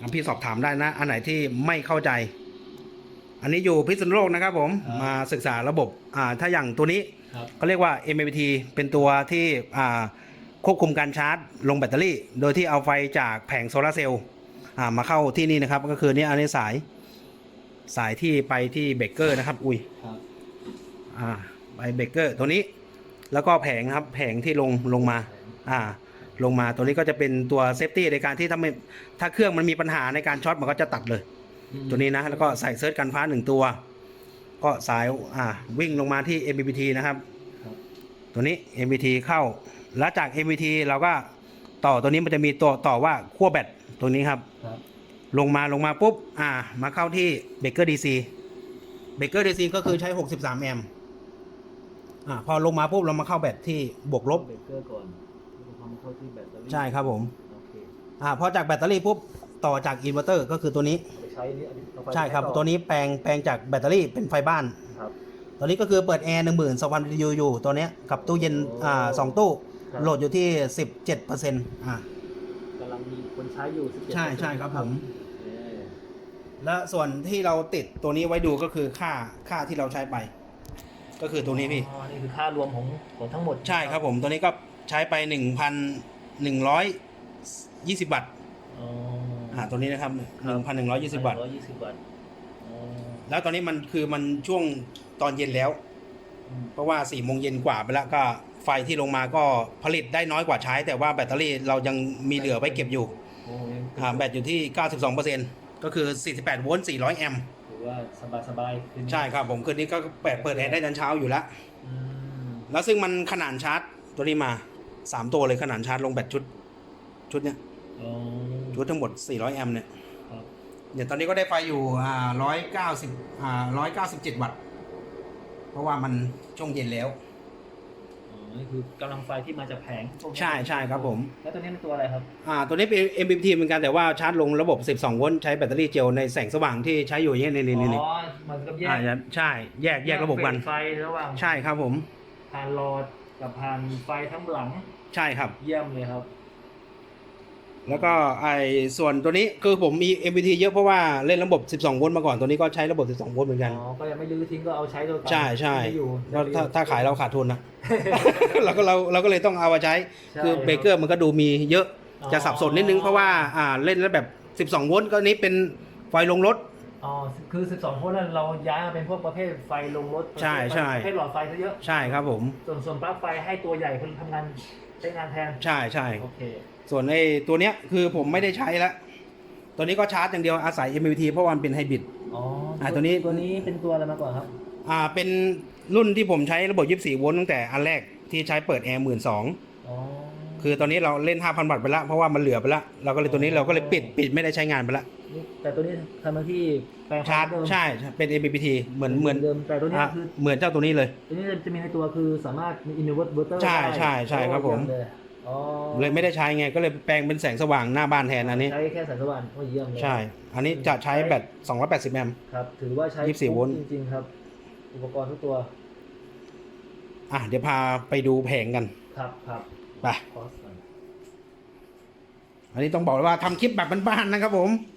อะพี่สอบถามได้นะ อันไหนที่ไม่เข้าใจ อันนี้อยู่พิษณุโลกนะครับผมครับมาศึกษาระบบอ่าถ้าอย่างตัวนี้ครับเขาเรียกว่า MAPT เป็นตัวที่อ่าควบคุมการชาร์จ ลงแบตเตอรี่ โดยที่เอาไฟจากแผงโซลาร์เซลล์อ่ามาเข้าที่นี่นะครับ ก็คือนี่อันนี้สายสายที่ไปที่เบรกเกอร์นะครับ อุ้ย ครับอ่าไปเบรกเกอร์ตัวนี้ แล้วก็แผงครับแผงที่ลงลงมา อ่า ลงมาตัวนี้ก็จะเป็นตัวเซฟตี้ในการที่ถ้าไม่ถ้าเครื่องมันมีปัญหาในการช็อตมันก็จะตัดเลย ตัวนี้นะแล้วก็ใส่เซิร์ชกันฟ้าหนึ่งตัว ก็สายอ่าวิ่งลงมาที่ MPPT นะครับครับ ตัวนี้ MPT เข้า แล้วจาก MPT เราก็ต่อตัวนี้มันจะมีตัวต่อว่าขั้วแบตตัวนี้ครับครับ ลงมาลงมาปุ๊บอ่า มาเข้าที่เบรกเกอร์ดีซีเบรกเกอร์ดีซีก็คือใช้ 63 แอมป์อ่าพอลงมาปุ๊บเรามาเข้าแบตที่บวกลบเบรกเกอร์ก่อนแล้วก็ทำ เข้าที่แบตเตอรี่ใช่ครับผม โอเคอ่าพอจากแบตเตอรี่ปุ๊บต่อจากอินเวอร์เตอร์ก็คือตัวนี้ เอาไปใช้อันนี้อันนี้เอาไปใช่ครับ ต่อตัวนี้แปลงแปลงจากแบตเตอรี่เป็นไฟบ้าน ครับตัวนี้ก็คือเปิดแอร์หนึ่งหมื่นสองพันยูอยู่ตัวเนี้ยกับตู้เย็นอ่าสองตู้ครับ โหลดอยู่ที่สิบเจ็ดเปอร์เซ็นต์อ่ากำลังมีคนใช้อยู่17ใช่ใช่ครับผม เออและส่วนที่เราติดตัวนี้ไว้ดูก็คือค่าค่าที่เราใช้ไป ก็คือตัวนี้พี่ อ๋อนี่คือค่ารวมของของทั้งหมดใช่ครับผมตัวนี้ก็ ใช้ไปหนึ่งพันหนึ่งร้อยยี่สิบบาทอ๋ออ่าตัวนี้นะครับหครันึ่บงพันหนึ่งร้อยยี่สิบบาทร้อยยี่สิบบาทอ๋อแล้วตอนนี้มันคือมันช่วงตอนเย็นแล้ว อืมเพราะว่าสี่โมงเย็นกว่าไปแล้วก็ไฟที่ลงมาก็ผลิตได้น้อยกว่าใช้ แต่ว่าแบตเตอรี่เรายังมีเหลือไว้เก็บอยู่โอ้ยังอ่าแบตอยู่ที่ 92%ก็คือ 48 โวลต์ 400 แอมป์ถือว่าสบายสบายๆขึ้นใช่ครับผมคืนนี้ก็เปิดเปิดแอร์ได้ยันเช้าอยู่แล้ว อืมแล้วซึ่งมันขนาดชาร์จตัวนี้มา 3ตัวเลยขนาดชาร์จลงแบตชุด ชุดเนี้ยอ๋อชุดทั้งหมด400แอมป์เนี่ยครับเนี่ยตอนนี้ก็ได้ไฟอยู่อ่า190อ่า197วัตต์ เพราะว่ามันช่วงเย็นแล้วอ๋อนี่คือกำลังไฟที่มาจากแผงพวกนี้ใช่ใช่ครับผม แล้วตัวนี้เป็นตัวอะไรครับ อ่า ตัวนี้เป็น MPPT เหมือนกันแต่ว่าชาร์จลงระบบ 12 โวลต์ใช้แบตเตอรี่เจลในแสงสว่างที่ใช้อยู่อย่างนี้นี่นี่นี่อ๋อมันก็แยอ่ากใช่ แยกแยกระบบกันเฟสไฟระหว่างใช่ครับผมผ่านหลอด กับผ่านไฟทั้งหลังใช่ครับ เยี่ยมเลยครับ แล้วก็ไอ้ส่วนตัวนี้คือผมมี MPT เยอะเพราะว่าเล่นระบบ 12 โวลต์มาก่อนตัวนี้ก็ใช้ระบบ 12 โวลต์เหมือนกัน อ๋อ ก็ยังไม่รื้อทิ้งก็เอาใช้ตัวเก่าใช่ใช่ที่อยู่ก็ถ้าถ้าขายเราขาดทุนนะ เราก็เราเราก็เลยต้องเอามาใช้ ใช่คือเบเกอร์มันก็ดูมีเยอะอ๋อจะสับสนนิดนึงเพราะว่าอ่าเล่นแล้วแบบ 12 โวลต์ก็นี้เป็นไฟลงรถ อ๋อคือ 12โวลต์นั้นเราย้ายมาเป็นพวกประเภทไฟลงรถใช่ใช่ ประเภทหลอดไฟซะเยอะใช่ครับผม ส่วนส่วนปลั๊กไฟให้ตัวใหญ่คนทำงานใช้งานแทนใช่ใช่โอเคส่วนไอ้ตัวเนี้ยคือผมไม่ได้ใช้แล้วตัวนี้ก็ชาร์จอย่างเดียวอาศัย MPT เพราะว่ามันเป็นไฮบริด อ๋ออ่าตัวนี้ ตัวนี้เป็นตัวอะไรมาก่อนครับอ่าเป็นรุ่นที่ผมใช้ระบบ 24 โวลต์ตั้งแต่อันแรกที่ใช้เปิดแอร์หมื่นสองอ๋อ คือตอนนี้เราเล่น 5,000 วัตต์ไปแล้วเพราะว่ามันเหลือไปแล้วเราก็เลยตัวนี้เราก็เลยปิดปิดไม่ได้ใช้งานไปแล้วนี่แต่ตัวนี้ทำหน้าที่แปลงไฟชาร์จเดิมใช่เป็น MPT เหมือนเหมือนเดิมแต่ตัวนี้อะคือ เหมือนเจ้าตัวนี้เลย ตัวนี้จะมีในตัวคือสามารถมีอินเวอร์เตอร์ใช่ใช่ใช่ครับผมอ๋อเลยไม่ได้ใช้ไงก็เลยแปลงเป็นแสงสว่างหน้าบ้านแทนอันนี้ใช้แค่แสงสว่างก็เยี่ยมเลยใช่ อันนี้จะใช้แบต280แอมป์ครับถือว่าใช้24โวลต์จริงๆครับ อุปกรณ์ทุกตัว อะเดี๋ยวพาไปดูแผงกันครับครับ ไปคอสก่อนอันนี้ต้องบอกเลยว่าทำคลิปแบบบ้านๆนะครับผมค